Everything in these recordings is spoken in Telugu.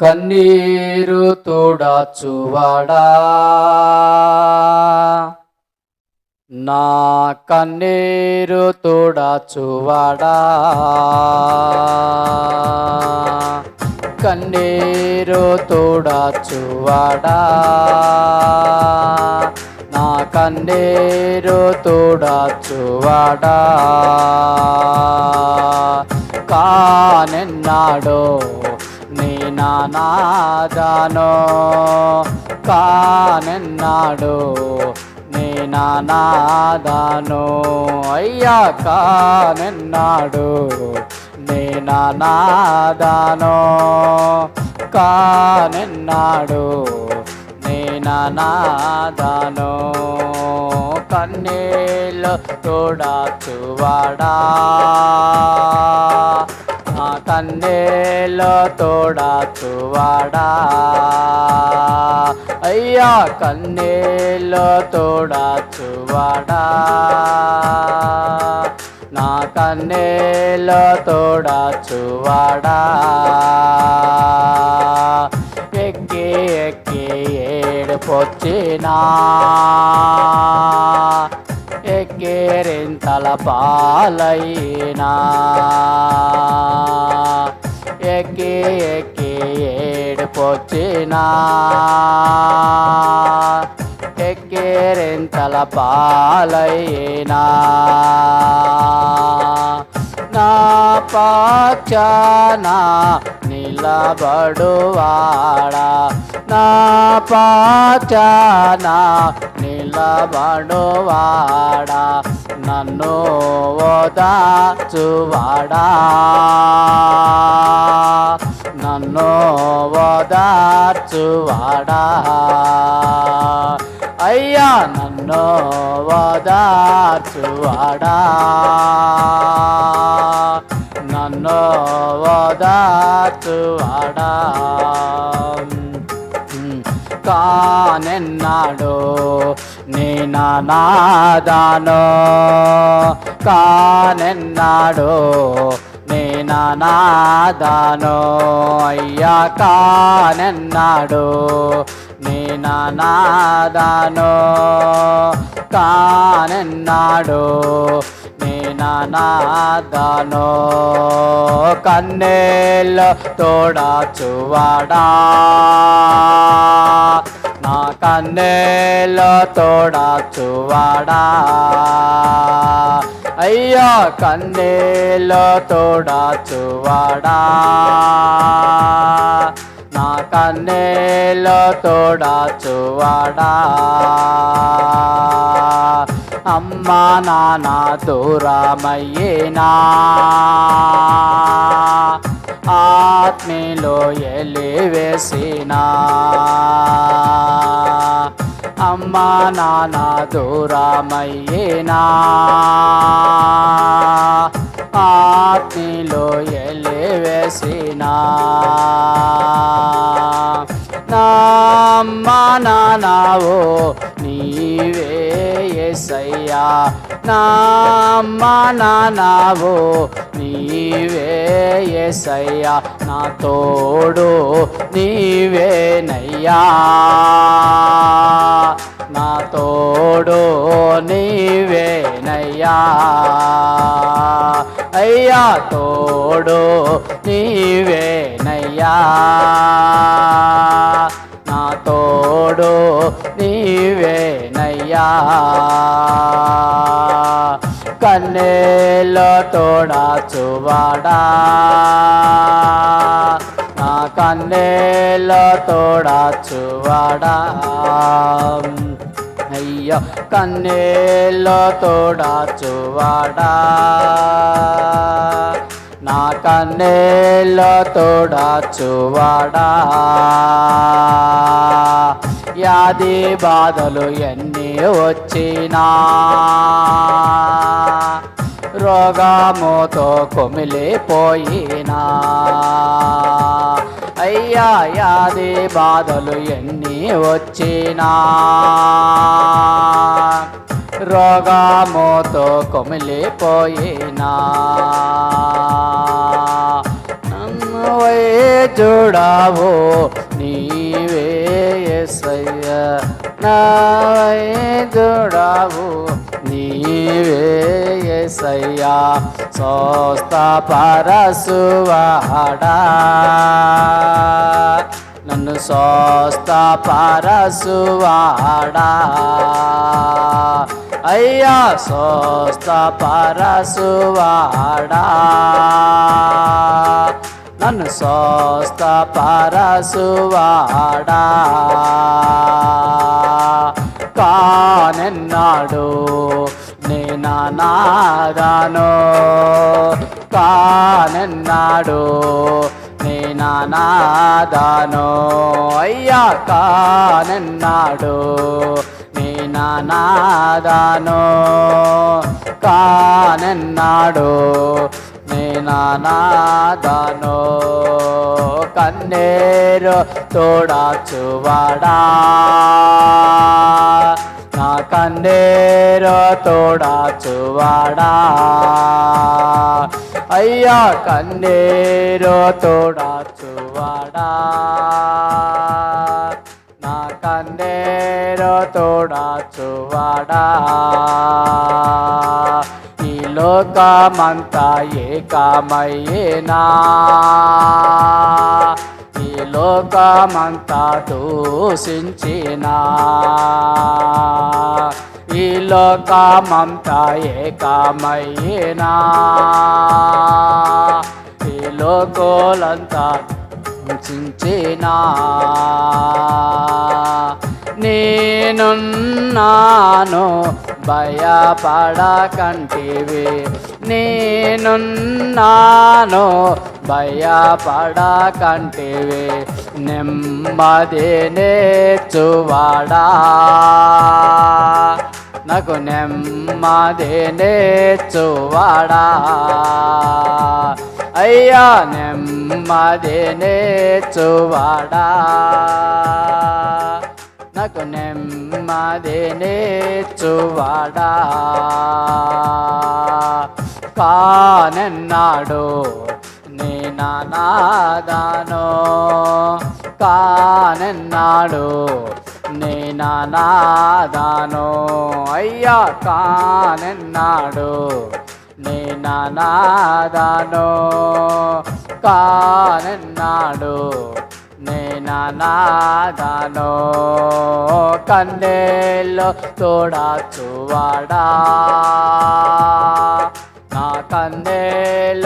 కన్నీరు తోడాచువాడా? నా కన్నీరు తోడాచువాడా? కన్నీరు తోడాచువాడా? నా కన్నీరు తోడాచువాడా? కానెన్నాడో నానాదానో కానెన్నాడు నీ నానాదానో అయ్యా కానెన్నాడు నీ నానాదానో కానెన్నాడు నీ నానాదానో కన్నీళ్ళు తోడాచువాడా. నా కన్నేలో తోడాచువాడా అయ్యా కన్నేలో తోడాచువాడా నా కన్నేలో తోడాచువాడా ఎక్కి ఎక్కి ఏడుపొచ్చినా? ఎక్కేరింతల పాలైనా ఎక్కి ఎక్కి ఏడుపొచ్చినా ఎక్కేరింతల పాలైనా నా పాచానా నిలబడువాడా. నా పక్షాన నిలబడువాడా నన్ను ఓదాచువాడా నన్ను ఓదార్చువాడా. అయ్యా నన్ను ఓదార్చువాడా. నన్ను ఓదార్చువాడా. నెన్నాడు నీ కానెన్నాడు నీ అయ్యా కానెన్నాడు నీ కానెన్నాడు నీ నానాదానో. కన్నేళ్ళు తోడాచువాడా. నా కన్నేళ్ళు తోడాచువాడా? అయ్యో కన్నేళ్ళు తోడాచువాడా? నా కన్నేళ్ళు తోడాచువాడా? అమ్మా నాన్న దూరమయ్యేనా? ఆత్మీలో ఎలివేసిన. అమ్మా నాన్న దూరమయ్యేనా. ఆత్మీలో ఎలివేసిన. నా నానావో నీవే ఎసయ్యా నా నానావో నీవే ఎసయ్యా నా తోడు నీవేనయ్యా. నా తోడు నీవేనయ్యా. అయ్యా తోడు నీవేనయ్యా. నా తోడు నీవేనయ్యా. కన్నేలో తోడా చువాడా. కన్నేలో తోడాచువాడా? అయ్యో కన్నేలో తోడాచువాడా? నా కన్నేలో తోడాచువాడా? యాది బాధలు ఎన్ని వచ్చినా రోగముతో కొమిలిపోయినా. అయ్యా యాది బాధలు ఎన్ని వచ్చినా. రోగముతో కొమిలిపోయినా. నన్ను వైద్యుడావు నీవే సయ్య నా వైద్యుడావు నీవే ఎసయ్యా స్వస్థ పరసువాడా. నన్ను స్వస్థ పరసువాడా. అయ్యా స్వస్థ పరసువాడా. నన్ను స్వస్థ పరసువాడా. కానెన్నాడు నేనానాదాను కానెన్నాడు నేనానాదాను అయ్యా కానెన్నాడు నేనానాదాను కానెన్నాడు నేనానాదాను కన్నేరు తోడాచువాడా. కన్నేరు తోడాచువాడా? అయ్యా కన్నేరు తోడాచువాడా? నా కన్నేరు తోడాచువాడా? ఈ లోకమంతా ఏకమయ్యేనా? ఈ లోకమంతా దూషించినా. ఈ లోకమంతా ఏకమయ్యేనా ఈ లోకోలంతా దూషించినా నేనున్నాను భయపడకంటివి. నేనున్నాను భయపడకంటివి నెమ్మది నేర్చువాడా. నాకు నెమ్మది నేర్చువాడా. అయ్యా నెమ్మది నేర్చువాడా. నాకు నెమ్మది నేర్చువాడా. కానన్నాడు నేనాదాను. కానెన్నాడు నేనాదాను. అయ్యా కానెన్నాడు నేనాదాను. కానెన్నాడు నేనాదాను. కన్నేల్లో తోడాచువాడా. నా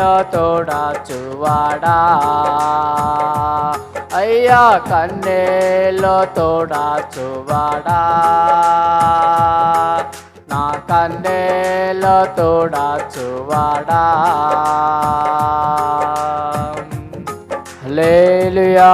కన్నీళ్ళలో తోడాచువాడా అయ్యా కన్నీళ్ళలో తోడాచువాడా నా కన్నీళ్ళలో తోడాచువాడా లేలుయా